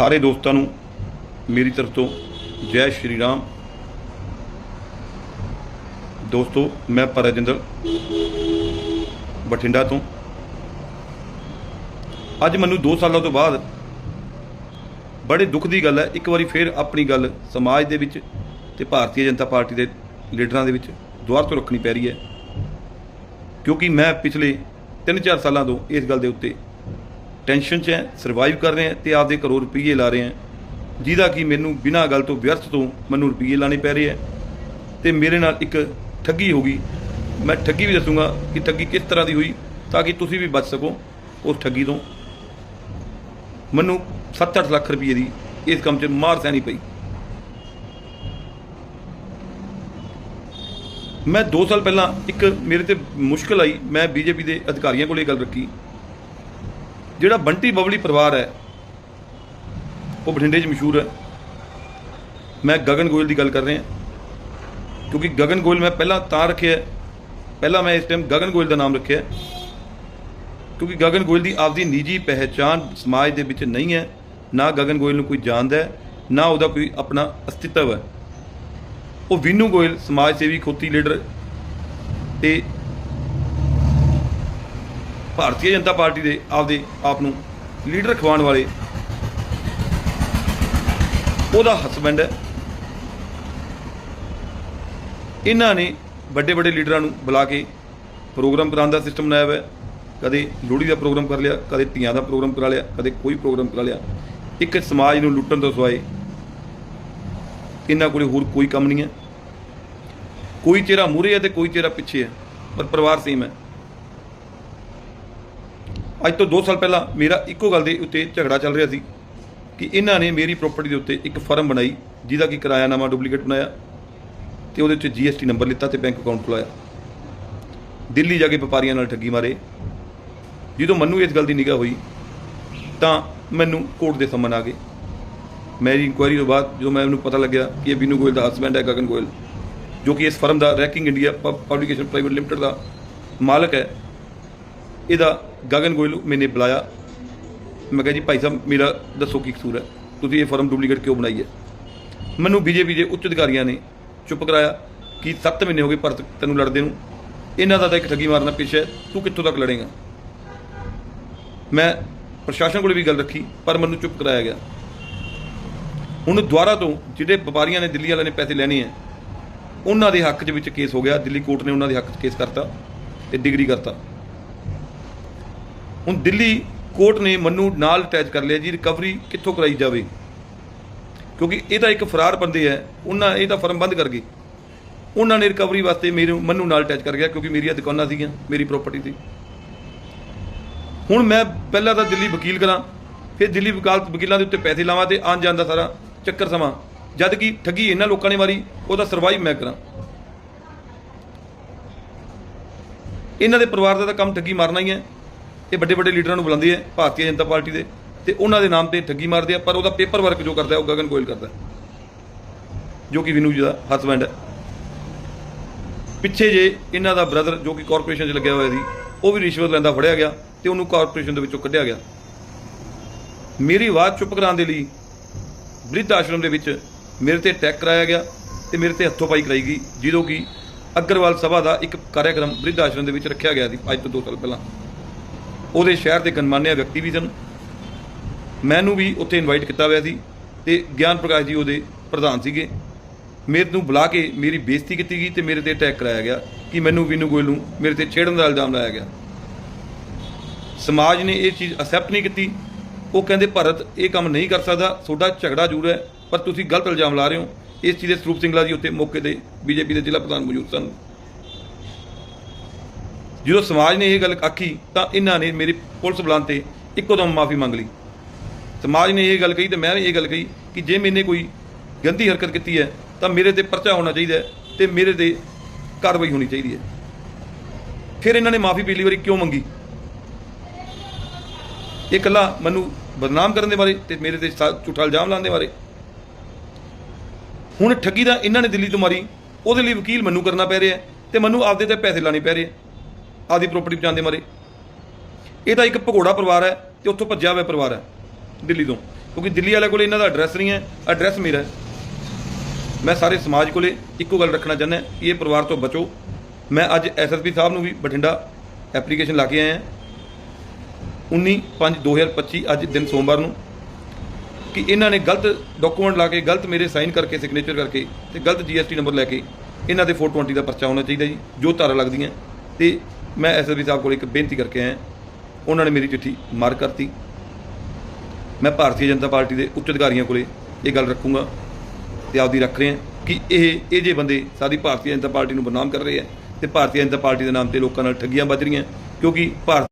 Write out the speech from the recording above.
ਸਾਰੇ ਦੋਸਤਾਂ ਨੂੰ ਮੇਰੀ ਤਰਫ ਤੋਂ ਜੈ ਸ਼੍ਰੀ ਰਾਮ। ਦੋਸਤੋ, ਮੈਂ ਪਰਜਿੰਦਰ ਬਠਿੰਡਾ ਤੋਂ। ਅੱਜ ਮੈਨੂੰ 2 ਸਾਲਾਂ ਤੋਂ ਬਾਅਦ ਬੜੇ ਦੁੱਖ ਦੀ ਗੱਲ ਹੈ। ਇੱਕ ਵਾਰੀ ਫੇਰ ਆਪਣੀ ਗੱਲ ਸਮਾਜ ਦੇ ਵਿੱਚ ਤੇ ਭਾਰਤੀ ਜਨਤਾ ਪਾਰਟੀ ਦੇ ਲੀਡਰਾਂ ਦੇ ਵਿੱਚ ਦੁਆਰ ਤੋਂ ਰੱਖਣੀ ਪੈ ਰਹੀ ਹੈ। ਕਿਉਂਕਿ ਮੈਂ ਪਿਛਲੇ 3-4 ਸਾਲਾਂ ਤੋਂ ਇਸ ਗੱਲ ਦੇ ਉੱਤੇ ਟੈਨਸ਼ਨ 'ਚ ਹੈ ਸਰਵਾਈਵ ਕਰ ਰਹੇ ਹਾਂ ਤੇ ਆਪਦੇ ਕਰੋੜ ਰੁਪਏ ਲਾ ਰਹੇ ਹੈ। ਜਿਹਦਾ ਕਿ ਮੈਨੂੰ ਬਿਨਾਂ ਗੱਲ ਤੋਂ ਵਿਅਰਥ ਤੋਂ ਮੈਨੂੰ ਰੁਪਏ ਲਾਣੇ ਪੈ ਰਹੇ ਹੈ। ਤੇ ਮੇਰੇ ਨਾਲ ਇੱਕ ਠੱਗੀ ਹੋ ਗਈ। ਮੈਂ ਠੱਗੀ ਵੀ ਦੱਸੂਗਾ ਕਿ ਠੱਗੀ ਕਿਸ ਤਰ੍ਹਾਂ ਦੀ ਹੋਈ ਤਾਂ ਕਿ ਤੁਸੀਂ ਵੀ ਬਚ ਸਕੋ ਉਸ ਠੱਗੀ ਤੋਂ। ਮੈਨੂੰ 7-8 ਲੱਖ ਰੁਪਏ ਦੀ ਇਸ ਕੰਮ 'ਚ ਮਾਰ ਸਹਿਣੀ ਪਈ। ਮੈਂ 2 ਸਾਲ ਪਹਿਲਾਂ ਇੱਕ ਮੇਰੇ ਤੇ ਮੁਸ਼ਕਲ ਆਈ। ਮੈਂ ਬੀਜੇਪੀ ਦੇ ਅਧਿਕਾਰੀਆਂ ਕੋਲ ਇਹ ਗੱਲ ਰੱਖੀ। ਜਿਹੜਾ ਬੰਟੀ ਬਬਲੀ ਪਰਿਵਾਰ ਹੈ, ਉਹ ਬਠਿੰਡੇ 'ਚ ਮਸ਼ਹੂਰ ਹੈ। ਮੈਂ ਗਗਨ ਗੋਇਲ ਦੀ ਗੱਲ ਕਰ ਰਿਹਾ ਕਿਉਂਕਿ ਗਗਨ ਗੋਇਲ ਮੈਂ ਪਹਿਲਾਂ ਤਾਂ ਰੱਖਿਆ ਪਹਿਲਾਂ ਮੈਂ ਇਸ ਟਾਈਮ ਗਗਨ ਗੋਇਲ ਦਾ ਨਾਮ ਰੱਖਿਆ ਕਿਉਂਕਿ ਗਗਨ ਗੋਇਲ ਦੀ ਆਪਦੀ ਨਿੱਜੀ ਪਹਿਚਾਨ ਸਮਾਜ ਦੇ ਵਿੱਚ ਨਹੀਂ ਹੈ, ਨਾ ਗਗਨ ਗੋਇਲ ਨੂੰ ਕੋਈ ਜਾਣਦਾ ਹੈ, ਨਾ ਉਹਦਾ ਕੋਈ ਆਪਣਾ ਅਸਤਿਤਵ ਹੈ। ਉਹ ਵਿਨੂ ਗੋਇਲ ਸਮਾਜ ਸੇਵੀ ਖੋਤੀ ਲੀਡਰ ਤੇ ਭਾਰਤੀ ਜਨਤਾ ਪਾਰਟੀ ਦੇ ਆਪਦੇ ਆਪ ਨੂੰ ਲੀਡਰ ਖਵਾਉਣ ਵਾਲੇ ਉਹਦਾ ਹਸਬੈਂਡ ਹੈ। ਇਹਨਾਂ ਨੇ ਵੱਡੇ ਵੱਡੇ ਲੀਡਰਾਂ ਨੂੰ ਬੁਲਾ ਕੇ ਪ੍ਰੋਗਰਾਮ ਕਰਾਉਣ ਦਾ ਸਿਸਟਮ ਬਣਾਇਆ ਹੋਇਆ ਕਦੇ ਲੋਹੜੀ ਦਾ ਪ੍ਰੋਗਰਾਮ ਕਰ ਲਿਆ, ਕਦੇ ਧੀਆਂ ਦਾ ਪ੍ਰੋਗਰਾਮ ਕਰਾ ਲਿਆ, ਕਦੇ ਕੋਈ ਪ੍ਰੋਗਰਾਮ ਕਰਾ ਲਿਆ। ਇੱਕ ਸਮਾਜ ਨੂੰ ਲੁੱਟਣ ਤੋਂ ਸਵਾਏ ਇਹਨਾਂ ਕੋਲੇ ਹੋਰ ਕੋਈ ਕੰਮ ਨਹੀਂ ਹੈ। ਕੋਈ ਚਿਹਰਾ ਮੂਰੇ ਹੈ ਤੇ ਕੋਈ ਚਿਹਰਾ ਪਿੱਛੇ ਹੈ, ਪਰ ਪਰਿਵਾਰ ਸੇਮ ਹੈ। ਅੱਜ ਤੋਂ 2 ਸਾਲ ਪਹਿਲਾਂ ਮੇਰਾ ਇੱਕੋ ਗੱਲ ਦੇ ਉੱਤੇ ਝਗੜਾ ਚੱਲ ਰਿਹਾ ਸੀ ਕਿ ਇਹਨਾਂ ਨੇ ਮੇਰੀ ਪ੍ਰਾਪਰਟੀ ਦੇ ਉੱਤੇ ਇੱਕ ਫਰਮ ਬਣਾਈ, ਜਿਹਦਾ ਕਿ ਕਿਰਾਇਆ ਕਿਰਾਇਆਨਾਮਾ ਡੁਪਲੀਕੇਟ ਬਣਾਇਆ ਤੇ ਉਹਦੇ ਉੱਤੇ ਜੀਐਸਟੀ ਨੰਬਰ ਲਿੱਤਾ ਤੇ ਬੈਂਕ ਅਕਾਊਂਟ ਖੁਲਾਇਆ। ਦਿੱਲੀ ਜਾ ਕੇ ਵਪਾਰੀਆਂ ਨਾਲ ਠੱਗੀ ਮਾਰੇ। ਜਦੋਂ ਮੈਨੂੰ ਇਸ ਗੱਲ ਦੀ ਨਿਗਾਹ ਹੋਈ, ਤਾਂ ਮੈਨੂੰ ਕੋਰਟ ਦੇ ਸੰਮਨ ਆ ਗਏ। ਮੇਰੀ ਇਨਕੁਆਇਰੀ ਤੋਂ ਬਾਅਦ ਜਦੋਂ ਮੈਨੂੰ ਪਤਾ ਲੱਗਿਆ ਕਿ ਇਹ ਬੀਨੂ ਗੋਇਲ ਦਾ ਹਸਬੈਂਡ ਹੈ, ਗਗਨ ਗੋਇਲ, ਜੋ ਕਿ ਇਸ ਫਰਮ ਦਾ racking India publication private limited ਦਾ ਮਾਲਕ ਹੈ ਇਹਦਾ ਗਗਨ ਗੋਇਲ ਨੂੰ ਮੈਨੇ ਬੁਲਾਇਆ। ਮੈਂ ਕਿਹਾ ਜੀ, ਭਾਈ ਸਾਹਿਬ, ਮੇਰਾ ਦੱਸੋ ਕੀ ਕਸੂਰ ਹੈ? ਤੁਸੀਂ ਇਹ ਫਰਮ ਡੁਪਲੀਕੇਟ ਕਿਉਂ ਬਣਾਈ ਹੈ? ਮੈਨੂੰ ਬੀਜੇਪੀ ਦੇ ਉੱਚ ਅਧਿਕਾਰੀਆਂ ਨੇ ਚੁੱਪ ਕਰਾਇਆ ਕਿ 7 ਮਹੀਨੇ ਹੋ ਗਏ ਪਰ ਤੈਨੂੰ ਲੜਦੇ ਨੂੰ। ਇਹਨਾਂ ਦਾ ਤਾਂ ਇੱਕ ਠੱਗੀ ਮਾਰਨਾ ਪਿੱਛੇ ਹੈ। ਤੂੰ ਕਿੱਥੋਂ ਤੱਕ ਲੜੇਗਾ? ਮੈਂ ਪ੍ਰਸ਼ਾਸਨ ਕੋਲ ਵੀ ਗੱਲ ਰੱਖੀ, ਪਰ ਮੈਨੂੰ ਚੁੱਪ ਕਰਾਇਆ ਗਿਆ। ਹੁਣ ਦੁਆਰਾ ਤੋਂ ਜਿਹੜੇ ਵਪਾਰੀਆਂ ਨੇ ਦਿੱਲੀ ਵਾਲਿਆਂ ਨੇ ਪੈਸੇ ਲੈਣੇ ਆ, ਉਹਨਾਂ ਦੇ ਹੱਕ 'ਚ ਵਿੱਚ ਕੇਸ ਹੋ ਗਿਆ। ਦਿੱਲੀ ਕੋਰਟ ਨੇ ਉਹਨਾਂ ਦੇ ਹੱਕ 'ਚ ਕੇਸ ਕਰਤਾ ਤੇ ਡਿਗਰੀ ਕਰਤਾ। ਹੁਣ ਦਿੱਲੀ ਕੋਰਟ ਨੇ ਮੈਨੂੰ ਨਾਲ ਅਟੈਚ ਕਰ ਲਿਆ ਜੀ, ਰਿਕਵਰੀ ਕਿੱਥੋਂ ਕਰਾਈ ਜਾਵੇ? ਕਿਉਂਕਿ ਇਹ ਤਾਂ ਇੱਕ ਫਰਾਰ ਬੰਦੇ ਹੈ, ਉਹਨਾਂ ਇਹ ਤਾਂ ਫਰਮ ਬੰਦ ਕਰ ਗਏ। ਉਹਨਾਂ ਨੇ ਰਿਕਵਰੀ ਵਾਸਤੇ ਮੇਰੇ ਮੈਨੂੰ ਨਾਲ ਅਟੈਚ ਕਰ ਗਿਆ, ਕਿਉਂਕਿ ਮੇਰੀਆਂ ਦੁਕਾਨਾਂ ਸੀਗੀਆਂ, ਮੇਰੀ ਪ੍ਰਾਪਰਟੀ ਸੀ। ਹੁਣ ਮੈਂ ਪਹਿਲਾਂ ਤਾਂ ਦਿੱਲੀ ਵਕੀਲ ਕਰਾਂ, ਫਿਰ ਦਿੱਲੀ ਵਕਾਲਤ ਵਕੀਲਾਂ ਦੇ ਉੱਤੇ ਪੈਸੇ ਲਾਵਾਂ ਤੇ ਆਉਣ ਜਾਣ ਦਾ ਸਾਰਾ ਚੱਕਰ ਸਮਾਂ। ਜਦ ਕਿ ਠੱਗੀ ਇਹਨਾਂ ਲੋਕਾਂ ਨੇ ਮਾਰੀ, ਉਹਦਾ ਸਰਵਾਈਵ ਮੈਂ ਕਰਾਂ। ਇਹਨਾਂ ਦੇ ਪਰਿਵਾਰ ਦਾ ਤਾਂ ਕੰਮ ਠੱਗੀ ਮਾਰਨਾ ਹੀ ਹੈ। ਇਹ ਵੱਡੇ ਵੱਡੇ ਲੀਡਰਾਂ ਨੂੰ ਬੁਲਾਉਂਦੇ ਆ ਭਾਰਤੀ ਜਨਤਾ ਪਾਰਟੀ ਦੇ ਤੇ ਉਹਨਾਂ ਦੇ ਨਾਮ ਤੇ ਠੱਗੀ ਮਾਰਦੇ ਆ ਪਰ ਉਹਦਾ ਪੇਪਰ ਵਰਕ ਜੋ ਕਰਦਾ ਉਹ ਗਗਨ ਗੋਇਲ ਕਰਦਾ ਜੋ ਕਿ ਵਿਨੂ ਜੀ ਦਾ ਹਸਬੈਂਡ ਹੈ। ਪਿੱਛੇ ਜੇ ਇਹਨਾਂ ਦਾ ਬ੍ਰਦਰ ਜੋ ਕਿ ਕਾਰਪੋਰੇਸ਼ਨ 'ਚ ਲੱਗਿਆ ਹੋਇਆ ਸੀ, ਉਹ ਵੀ ਰਿਸ਼ਵਤ ਲੈਂਦਾ ਫੜਿਆ ਗਿਆ ਤੇ ਉਹਨੂੰ ਕਾਰਪੋਰੇਸ਼ਨ ਦੇ ਵਿੱਚੋਂ ਕੱਢਿਆ ਗਿਆ। ਮੇਰੀ ਆਵਾਜ਼ ਚੁੱਪ ਕਰਾਉਣ ਦੇ ਲਈ ਬ੍ਰਿਧ ਆਸ਼ਰਮ ਦੇ ਵਿੱਚ ਮੇਰੇ ਤੇ ਅਟੈਕ ਕਰਾਇਆ ਗਿਆ ਤੇ ਮੇਰੇ ਤੇ ਹੱਥੋਂ ਪਾਈ ਕਰਾਈ ਗਈ ਜਦੋਂ ਕਿ ਅਗਰਵਾਲ ਸਭਾ ਦਾ ਇੱਕ ਕਾਰਜਕ੍ਰਮ ਬ੍ਰਿਧ ਆਸ਼ਰਮ ਦੇ ਵਿੱਚ ਰੱਖਿਆ ਗਿਆ ਸੀ, ਅੱਜ ਤੋਂ 2 ਸਾਲ ਪਹਿਲਾਂ। ਉਹਦੇ ਸ਼ਹਿਰ ਦੇ ਗਣਮਾਨਿਆ ਵਿਅਕਤੀ ਵੀ ਸਨ। ਮੈਨੂੰ ਵੀ ਉੱਥੇ ਇਨਵਾਈਟ ਕੀਤਾ ਹੋਇਆ ਸੀ ਤੇ ਗਿਆਨ ਪ੍ਰਕਾਸ਼ ਜੀ ਉਹਦੇ ਪ੍ਰਧਾਨ ਸੀਗੇ। ਮੇਰੇ ਨੂੰ ਬੁਲਾ ਕੇ ਮੇਰੀ ਬੇਇੱਜ਼ਤੀ ਕੀਤੀ ਗਈ ਤੇ ਮੇਰੇ ਤੇ ਅਟੈਕ ਕਰਾਇਆ ਗਿਆ ਕਿ ਮੈਨੂੰ ਵਿਨੂ ਗੋਇਲ ਨੂੰ ਮੇਰੇ ਤੇ ਛੇੜਨ ਦਾ ਇਲਜ਼ਾਮ ਲਾਇਆ ਗਿਆ। ਸਮਾਜ ਨੇ ਇਹ ਚੀਜ਼ ਅਸੈਪਟ ਨਹੀਂ ਕੀਤੀ। ਉਹ ਕਹਿੰਦੇ, ਭਾਰਤ ਇਹ ਕੰਮ ਨਹੀਂ ਕਰ ਸਕਦਾ। ਤੁਹਾਡਾ ਝਗੜਾ ਜ਼ਰੂਰ ਹੈ, ਪਰ ਤੁਸੀਂ ਗਲਤ ਇਲਜ਼ਾਮ ਲਾ ਰਹੇ ਹੋ। ਇਸ ਚੀਜ਼ ਦੇ ਸਰੂਪ ਸਿੰਘਲਾ ਜੀ ਉੱਤੇ ਮੌਕੇ ਤੇ ਬੀਜੇਪੀ ਦੇ ਜ਼ਿਲ੍ਹਾ ਪ੍ਰਧਾਨ ਮੌਜੂਦ ਸਨ। ਜਦੋਂ ਸਮਾਜ ਨੇ ਇਹ ਗੱਲ ਆਖੀ, ਤਾਂ ਇਹਨਾਂ ਨੇ ਮੇਰੀ ਪੁਲਿਸ ਬੁਲਾਉਣ ਤੇ ਇੱਕੋ ਦਮ ਮਾਫੀ ਮੰਗ ਲਈ। ਸਮਾਜ ਨੇ ਇਹ ਗੱਲ ਕਹੀ ਤੇ ਮੈਂ ਵੀ ਇਹ ਗੱਲ ਕਹੀ ਕਿ ਜੇ ਮੈਨੇ ਕੋਈ ਗੰਦੀ ਹਰਕਤ ਕੀਤੀ ਹੈ, ਤਾਂ ਮੇਰੇ ਤੇ ਪਰਚਾ ਹੋਣਾ ਚਾਹੀਦਾ ਹੈ ਤੇ ਮੇਰੇ ਤੇ ਕਾਰਵਾਈ ਹੋਣੀ ਚਾਹੀਦੀ ਹੈ। ਫਿਰ ਇਹਨਾਂ ਨੇ ਮਾਫੀ ਪਿਛਲੀ ਵਾਰੀ ਕਿਉਂ ਮੰਗੀ? ਇਹ ਇਕੱਲਾ ਮੈਨੂੰ ਬਦਨਾਮ ਕਰਨ ਦੇ ਬਾਰੇ ਤੇ ਮੇਰੇ ਤੇ ਸਾ- ਝੂਠਾ ਇਲਜ਼ਾਮ ਲਾਉਣ ਦੇ ਬਾਰੇ। ਹੁਣ ਠੱਗੀ ਦਾ ਇਹਨਾਂ ਨੇ ਦਿੱਲੀ ਤੋਂ ਮਾਰੀ, ਉਹਦੇ ਲਈ ਵਕੀਲ ਮੈਨੂੰ ਕਰਨਾ ਪੈ ਰਿਹਾ ਹੈ ਤੇ ਮੈਨੂੰ ਆਪਦੇ ਤੇ ਪੈਸੇ ਲਾਣੇ ਪੈ ਰਹੇ ਹੈ ਆਪਦੀ ਪ੍ਰਾਪਰਟੀ ਬਚਾਉਣ ਦੇ ਮਾਰੇ। ਇਹ ਤਾਂ ਇੱਕ ਭਗੋੜਾ ਪਰਿਵਾਰ ਹੈ ਤੇ ਉੱਥੋਂ ਭੱਜਿਆ ਹੋਇਆ ਪਰਿਵਾਰ ਹੈ, ਦਿੱਲੀ ਤੋਂ। ਕਿਉਂਕਿ ਦਿੱਲੀ ਵਾਲੇ ਕੋਲੇ ਇਹਨਾਂ ਦਾ ਐਡਰੈਸ ਨਹੀਂ ਹੈ ਐਡਰੈਸ ਮੇਰਾ ਹੈ। ਮੈਂ ਸਾਰੇ ਸਮਾਜ ਕੋਲੇ ਇੱਕੋ ਗੱਲ ਰੱਖਣਾ ਚਾਹੁੰਦਾ ਕਿ ਇਹ ਪਰਿਵਾਰ ਤੋਂ ਬਚੋ। ਮੈਂ ਅੱਜ ਐਸਐਸਪੀ ਸਾਹਿਬ ਨੂੰ ਵੀ ਬਠਿੰਡਾ ਐਪਲੀਕੇਸ਼ਨ ਲਾ ਕੇ ਆਇਆ 19 5 2025 ਅੱਜ ਦਿਨ ਸੋਮਵਾਰ ਨੂੰ ਕਿ ਇਹਨਾਂ ਨੇ ਗਲਤ ਡਾਕੂਮੈਂਟ ਲਾ ਕੇ, ਗਲਤ ਮੇਰੇ ਸਾਈਨ ਕਰਕੇ ਸਿਗਨੇਚਰ ਕਰਕੇ ਤੇ ਗਲਤ ਜੀਐਸਟੀ ਨੰਬਰ ਲੈ ਕੇ ਇਹਨਾਂ ਦੇ 420 ਦਾ ਪਰਚਾ ਹੋਣਾ ਚਾਹੀਦਾ ਜੀ, ਜੋ ਧਾਰਾ ਲੱਗਦੀਆਂ ਤੇ ਮੈਂ ਐਸਐਸਪੀ ਸਾਹਿਬ ਕੋਲ ਇੱਕ ਬੇਨਤੀ ਕਰਕੇ ਆਇਆ। ਉਹਨਾਂ ਨੇ ਮੇਰੀ ਚਿੱਠੀ ਮਾਰ ਕਰਤੀ। ਮੈਂ ਭਾਰਤੀ ਜਨਤਾ ਪਾਰਟੀ ਦੇ ਉੱਚ ਅਧਿਕਾਰੀਆਂ ਕੋਲੇ ਇਹ ਗੱਲ ਰੱਖੂੰਗਾ ਤੇ ਆਪਦੀ ਰੱਖ ਰਹੇ ਹਾਂ ਕਿ ਇਹ ਇਹ ਜੇ ਬੰਦੇ ਸਾਡੀ ਭਾਰਤੀ ਜਨਤਾ ਪਾਰਟੀ ਨੂੰ ਬਦਨਾਮ ਕਰ ਰਹੇ ਆ ਤੇ ਭਾਰਤੀ ਜਨਤਾ ਪਾਰਟੀ ਦੇ ਨਾਮ ਤੇ ਲੋਕਾਂ ਨਾਲ ਠੱਗੀਆਂ ਵੱਜ ਰਹੀਆਂ ਕਿਉਂਕਿ ਭਾਰਤ